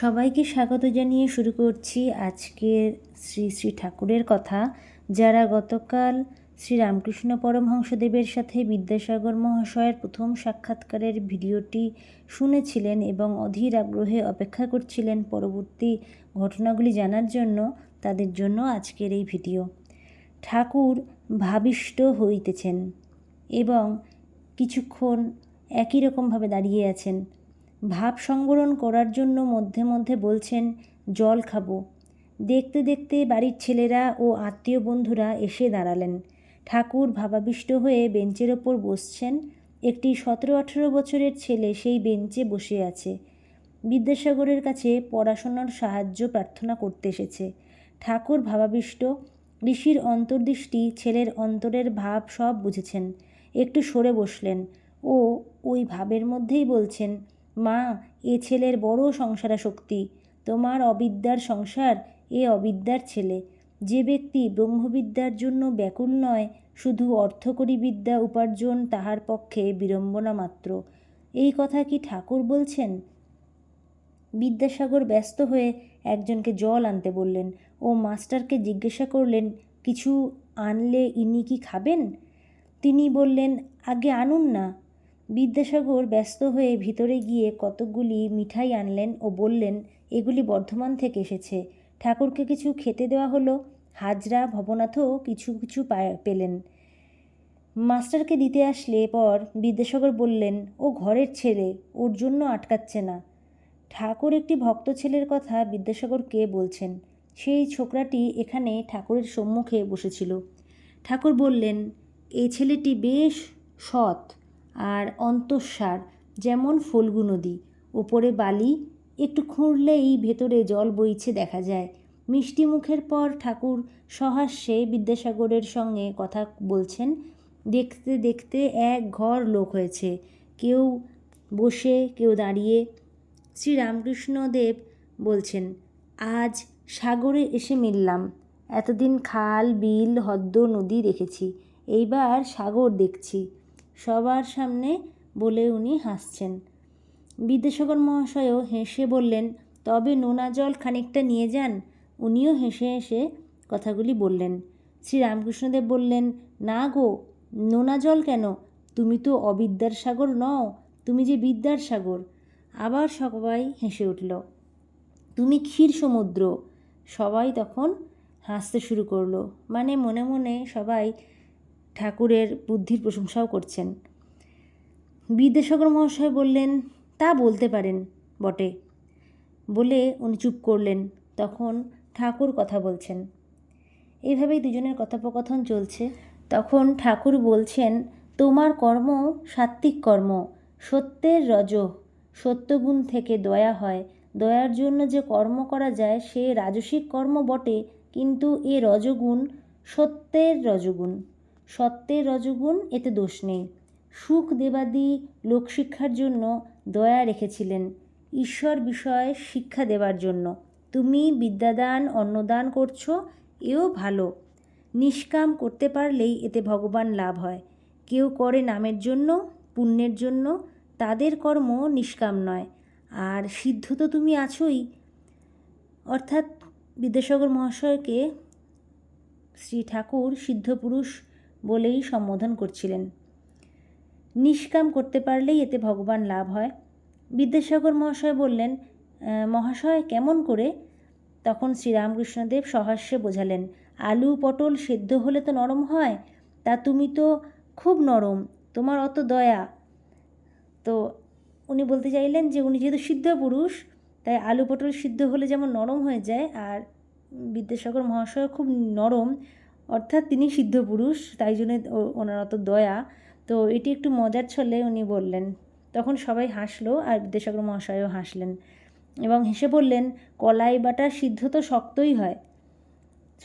সবাইকে স্বাগত জানিয়ে শুরু করছি আজকের শ্রী শ্রী ঠাকুরের কথা, যারা গতকাল শ্রী রামকৃষ্ণ পরমহংসদেবের সাথে বিদ্যাসাগর মহাশয়ের প্রথম সাক্ষাৎকারের ভিডিওটি শুনেছিলেন এবং অধীর আগ্রহে অপেক্ষা করছিলেন পরবর্তী ঘটনাগুলি জানার জন্য, তাদের জন্য আজকের এই ভিডিও। ঠাকুর ভাবিষ্ট হইতেছেন এবং কিছুক্ষণ একই রকমভাবে দাঁড়িয়ে আছেন। ভাব সংবরণ করার জন্য মধ্যে মধ্যে বলছেন, জল খাব। দেখতে দেখতে বাড়ির ছেলেরা ও আত্মীয় বন্ধুরা এসে দাঁড়ালেন। ঠাকুর ভাবাবিষ্ট হয়ে বেঞ্চের ওপর বসছেন। একটি সতেরো আঠেরো বছরের ছেলে সেই বেঞ্চে বসে আছে। বিদ্যাসাগরের কাছে পড়াশোনার সাহায্য প্রার্থনা করতে এসেছে। ঠাকুর ভাবাবিষ্ট, ঋষির অন্তর্দৃষ্টি, ছেলের অন্তরের ভাব সব বুঝেছেন। একটু সরে বসলেন ও ওই ভাবের মধ্যেই বলছেন মা, এ ছেলের বড় সংসারা শক্তি। তোমার অবিদ্যার সংসার এ অবিদ্যার ছেলে। যে ব্যক্তি ব্রহ্মবিদ্যার জন্য ব্যাকুল নয়, শুধু অর্থকরী বিদ্যা উপার্জন তাহার পক্ষে বিড়ম্বনা মাত্র। এই কথা কি ঠাকুর বলছেন? বিদ্যাসাগর ব্যস্ত হয়ে একজনকে জল আনতে বললেন। ও মাস্টারকে জিজ্ঞাসা করলেন, কিছু আনলে ইনি কি খাবেন? তিনি বললেন, আগে আনুন না। বিদ্যাসাগর ব্যস্ত হয়ে ভিতরে গিয়ে কতকগুলি মিঠাই আনলেন ও বললেন, এগুলি বর্ধমান থেকে এসেছে। ঠাকুরকে কিছু খেতে দেওয়া হলো। হাজরা, ভবনাথও কিছু কিছু পেলেন। মাস্টারকে দিতে আসলে পর বিদ্যাসাগর বললেন, ও ঘরের ছেলে, ওর জন্য আটকাচ্ছে না। ঠাকুর একটি ভক্ত ছেলের কথা বিদ্যাসাগরকে বলছেন। সেই ছোকরাটি এখানে ঠাকুরের সম্মুখে বসেছিল। ঠাকুর বললেন এই ছেলেটি বেশ সৎ। আর অন্তঃসার, যেমন ফল্গু নদী। ওপরে বালি, একটু খুঁড়লেই ভেতরে জল বইছে দেখা যায়। মিষ্টি মুখের পর ঠাকুর সহাস্যে বিদ্যাসাগরের সঙ্গে কথা বলছেন, দেখতে দেখতে এক ঘর লোক হয়েছে। কেউ বসে, কেউ দাঁড়িয়ে। শ্রী রামকৃষ্ণদেব বলছেন, আজ সাগরে এসে মিললাম। এতদিন খাল, বিল হদ্দ নদী দেখেছি। এইবার সাগর দেখছি। সবার সামনে বলে উনি হাসছেন। বিদ্যাসাগর মহাশয়ও হেসে বললেন, তবে নোনা জল খানিকটা নিয়ে যান। উনিও হেসে হেসে কথাগুলি বললেন। শ্রীরামকৃষ্ণদেব বললেন, না গো, নোনা জল কেন? তুমি তো অবিদ্যার সাগর নও, তুমি যে বিদ্যার সাগর। আবার সবাই হেসে উঠল, তুমি ক্ষীর সমুদ্র। সবাই তখন হাসতে শুরু করল। মানে মনে মনে সবাই ঠাকুরের বুদ্ধির প্রশংসাও করছেন। বিদ্যাসাগর মহাশয় বললেন, তা বলতে পারেন বটে। বলে উনি চুপ করলেন। তখন ঠাকুর কথা বলছেন। এইভাবেই দুজনের কথোপকথন চলছে। তখন ঠাকুর বলছেন, তোমার কর্ম সাত্ত্বিক কর্ম, সত্যের রজ, সত্যগুণ থেকে দয়া হয়। দয়ার জন্য যে কর্ম করা যায়, সে রাজসিক কর্ম বটে, কিন্তু এ রজগুণ সত্যের রজগুণ। সত্যের রজগুণ, এতে দোষ নেই। সুখ দেবাদি লোকশিক্ষার জন্য দয়া রেখেছিলেন। ঈশ্বর বিষয়ে শিক্ষা দেবার জন্য। তুমি বিদ্যাদান, অন্নদান করছ, এও ভালো। নিষ্কাম করতে পারলেই এতে ভগবান লাভ হয়। কেউ করে নামের জন্য, পুণ্যের জন্য, তাদের কর্ম নিষ্কাম নয়। আর সিদ্ধ তো তুমি আছোই। অর্থাৎ বিদ্যাসাগর মহাশয়কে শ্রী ঠাকুর, সিদ্ধপুরুষ বলেই সম্বোধন করছিলেন। নিষ্কাম করতে পারলেই এতে ভগবান লাভ হয়। বিদ্যাসাগর মহাশয় বললেন মহাশয়, কেমন করে? তখন শ্রীরামকৃষ্ণদেব সহাস্যে বোঝালেন, আলু পটল সেদ্ধ হলে তো নরম হয়, তা তুমি তো খুব নরম, তোমার অত দয়া। তো উনি বলতে চাইলেন যে, উনি যেহেতু সিদ্ধ পুরুষ, তাই আলু পটল সিদ্ধ হলে যেমন নরম হয়ে যায়, আর বিদ্যাসাগর মহাশয় খুব নরম অর্থাৎ তিনি সিদ্ধ পুরুষ, তাই জন্য ওনার অত দয়া। তো এটি একটু মজার ছলে উনি বললেন। তখন সবাই হাসলো আর বিদ্যাসাগর মহাশয়ও হাসলেন এবং হেসে বললেন, কলাই বাটা সিদ্ধ তো শক্তই হয়।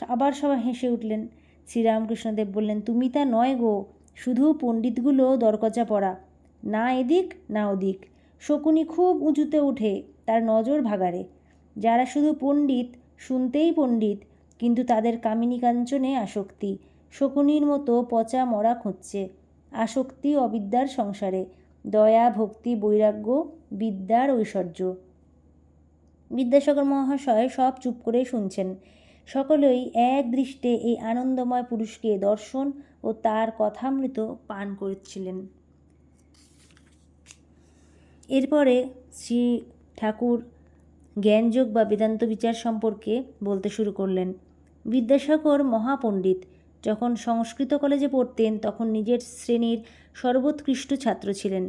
আবার সবাই হেসে উঠলেন। শ্রীরামকৃষ্ণদেব বললেন, তুমি তা নয় গো, শুধু পণ্ডিতগুলো দরকচা পড়া। না এদিক, না ওদিক। শকুনি খুব উঁচুতে উঠে তার নজর ভাগারে যারা শুধু পণ্ডিত, শুনতেই পণ্ডিত কিন্তু তাদের কামিনী কাঞ্চনে আসক্তি। শকুনির মতো পচা মরা খুঁজছে। আসক্তি অবিদ্যার সংসারে। দয়া, ভক্তি, বৈরাগ্য, বিদ্যার ঐশ্বর্য। বিদ্যাসাগর মহাশয় সব চুপ করে শুনছেন। সকলেই এক দৃষ্টে এই আনন্দময় পুরুষকে দর্শন ও তার কথামৃত পান করছিলেন এরপরে শ্রী ঠাকুর জ্ঞানযোগ বা বেদান্ত বিচার সম্পর্কে বলতে শুরু করলেন। বিদ্যাসাগর মহাপণ্ডিত। যখন সংস্কৃত কলেজে পড়তেন, তখন নিজের শ্রেণির সর্বোৎকৃষ্ট ছাত্র ছিলেন।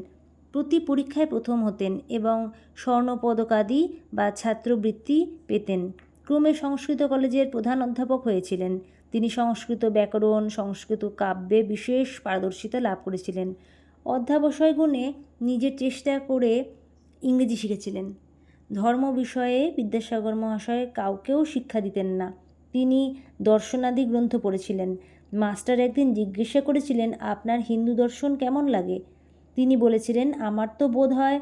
প্রতি পরীক্ষায় প্রথম হতেন এবং স্বর্ণপদকাদি বা ছাত্রবৃত্তি পেতেন। ক্রমে সংস্কৃত কলেজের প্রধান অধ্যাপক হয়েছিলেন। তিনি সংস্কৃত ব্যাকরণ, সংস্কৃত কাব্যে বিশেষ পারদর্শিতা লাভ করেছিলেন। অধ্যাবসায় গুণে নিজের চেষ্টা করে ইংরেজি শিখেছিলেন। ধর্ম বিষয়ে বিদ্যাসাগর মহাশয় কাউকেও শিক্ষা দিতেন না। তিনি দর্শনাদি গ্রন্থ পড়েছিলেন। মাস্টার একদিন জিজ্ঞাসা করেছিলেন, আপনার হিন্দু দর্শন কেমন লাগে? তিনি বলেছিলেন, আমার তো বোধ হয়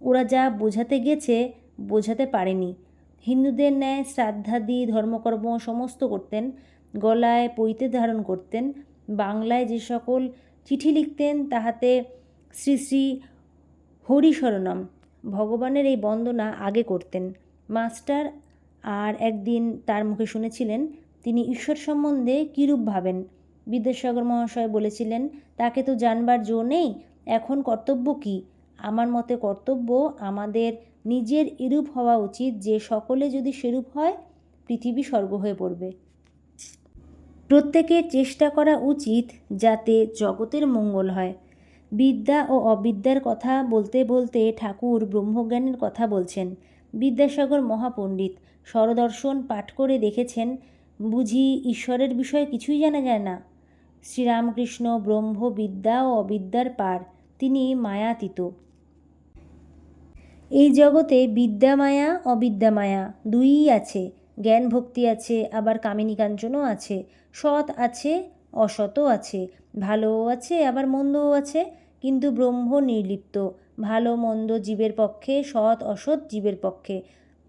ওরা যা বোঝাতে গেছে, বোঝাতে পারেনি। হিন্দুদের ন্যায় শ্রাদ্ধাদি, ধর্মকর্ম সমস্ত করতেন, গলায় পৈতে ধারণ করতেন, বাংলায় যে সকল চিঠি লিখতেন তাহাতে শ্রী শ্রী হরিশরণম ভগবানের এই বন্দনা আগে করতেন। মাস্টার আর একদিন তার মুখে শুনেছিলেন, তিনি ঈশ্বর সম্বন্ধে কীরূপ ভাবেন? বিদ্যাসাগর মহাশয় বলেছিলেন, তাকে তো জানবার জো নেই, এখন কর্তব্য কী? আমার মতে কর্তব্য আমাদের নিজের এরূপ হওয়া উচিত, যে সকলে যদি সেরূপ হয়, পৃথিবী স্বর্গ হয়ে পড়বে। প্রত্যেকের চেষ্টা করা উচিত যাতে জগতের মঙ্গল হয়। বিদ্যা ও অবিদ্যার কথা বলতে বলতে ঠাকুর ব্রহ্মজ্ঞানের কথা বলছেন বিদ্যাসাগর মহাপণ্ডিত। স্বরদর্শন পাঠ করে দেখেছেন, বুঝি ঈশ্বরের বিষয়ে কিছুই জানা যায় না। শ্রীরামকৃষ্ণ ব্রহ্ম বিদ্যা ও অবিদ্যার পার, তিনি মায়াতীত। এই জগতে বিদ্যা মায়া, অবিদ্যা মায়া দুইই আছে। জ্ঞান ভক্তি আছে, আবার কামিনী কাঞ্চনও আছে। সৎ আছে, অসৎও আছে। ভালোও আছে, আবার মন্দও আছে, কিন্তু ব্রহ্ম নির্লিপ্ত। ভালো মন্দ জীবের পক্ষে, সৎ অসৎ জীবের পক্ষে।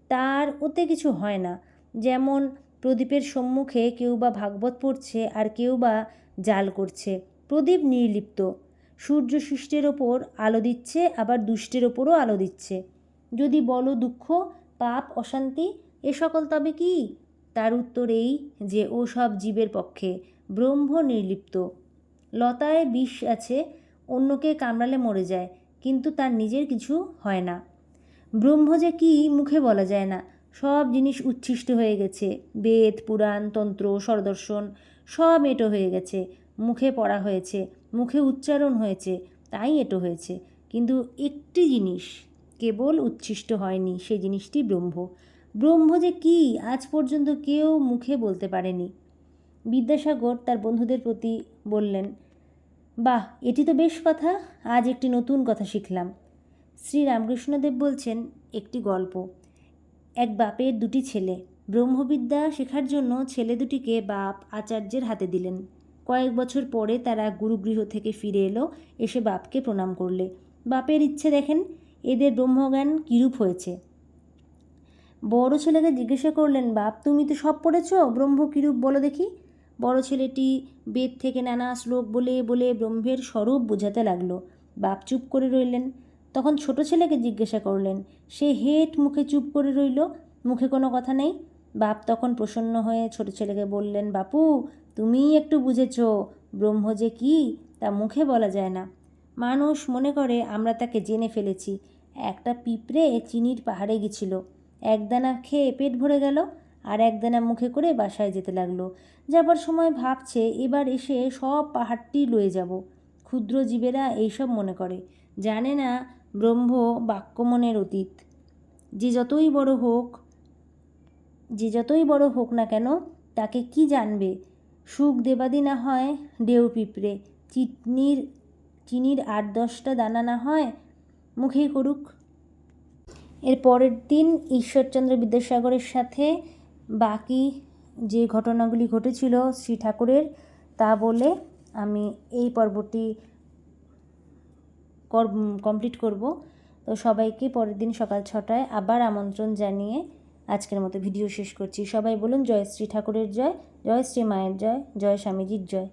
তার ওতে কিছু হয় না। যেমন, প্রদীপের সম্মুখে কেউ বা ভাগবত পড়ছে আর কেউ বা জাল করছে। প্রদীপ নির্লিপ্ত। সূর্য সৃষ্টের ওপর আলো দিচ্ছে, আবার দুষ্টের ওপরও আলো দিচ্ছে। যদি বলো, দুঃখ, পাপ, অশান্তি, এ সকল তবে কি? তার উত্তর এই যে, ও সব জীবের পক্ষে। ব্রহ্ম নির্লিপ্ত। লতায় বিষ আছে, অন্যকে কামড়ালে মরে যায়, কিন্তু তার নিজের কিছু হয় না। ব্রহ্ম যে কি মুখে বলা যায় না? সব জিনিস উচ্ছিষ্ট হয়ে গেছে। বেদ, পুরাণ, তন্ত্র, স্বরদর্শন সব এটো হয়ে গেছে। মুখে পড়া হয়েছে, মুখে উচ্চারণ হয়েছে, তাই এটো হয়েছে। কিন্তু একটি জিনিস কেবল উচ্ছিষ্ট হয়নি সেই জিনিসটি ব্রহ্ম। ব্রহ্ম যে কি আজ পর্যন্ত কেউ মুখে বলতে পারেনি? বিদ্যাসাগর তার বন্ধুদের প্রতি বললেন, বাহ, এটি তো বেশ কথা। আজ একটি নতুন কথা শিখলাম। শ্রী রামকৃষ্ণদেব বলছেন, একটি গল্প। এক বাপের দুটি ছেলে। ব্রহ্মবিদ্যা শেখার জন্য ছেলে দুটিকে বাপ আচার্যের হাতে দিলেন। কয়েক বছর পরে তারা গুরুগৃহ থেকে ফিরে এলো, এসে বাপকে প্রণাম করলে। বাপের ইচ্ছে দেখেন, এদের ব্রহ্মজ্ঞান কীরূপ হয়েছে। বড় ছেলেকে জিজ্ঞাসা করলেন, বাপ, তুমি তো সব পড়েছ? ব্রহ্ম কীরূপ বলো দেখি? বড় ছেলেটি বেদ থেকে নানা শ্লোক বলে বলে ব্রহ্মের স্বরূপ বোঝাতে লাগল। বাপ চুপ করে রইলেন। তখন ছোট ছেলেকে জিজ্ঞাসা করলেন, সে হেট মুখে চুপ করে রইল? মুখে কোনো কথা নেই? বাপ তখন প্রসন্ন হয়ে ছোট ছেলেকে বললেন, বাপু, তুমিই একটু বুঝেছ, ব্রহ্ম যে কী, তা মুখে বলা যায় না। মানুষ মনে করে আমরা তাকে জেনে ফেলেছি। একটা পিঁপড়ে চিনির পাহাড়ে গেছিল। একদানা খেয়ে পেট ভরে গেল আর একদানা মুখে করে বাসায় যেতে লাগল। যাবার সময় ভাবছে, এবার এসে সব পাহাড়টি লয়ে যাব। ক্ষুদ্র জীবেরা এইসব মনে করে। জানে না ব্রহ্ম বাক্যমনের অতীত। যে যতই বড় হোক, যে যতই বড় হোক না কেন, তাকে কি জানবে? সুখ দেবাদি না হয় ডেউ পিঁপড়ে। চিটনির চিনির আট দশটা দানা না হয় মুখেই করুক। এর পরের দিন ঈশ্বরচন্দ্র বিদ্যাসাগরের সাথে বাকি যে ঘটনাগুলি ঘটেছিল শ্রী ঠাকুরের তা বলে আমি এই পর্বটি কমপ্লিট করব। তো সবাইকে পরের দিন সকাল ছটায় আবার আমন্ত্রণ জানিয়ে আজকের মতো ভিডিও শেষ করছি। সবাই বলুন, জয় শ্রী ঠাকুরের জয় জয় শ্রী মায়ের জয় জয় স্বামীজির জয়।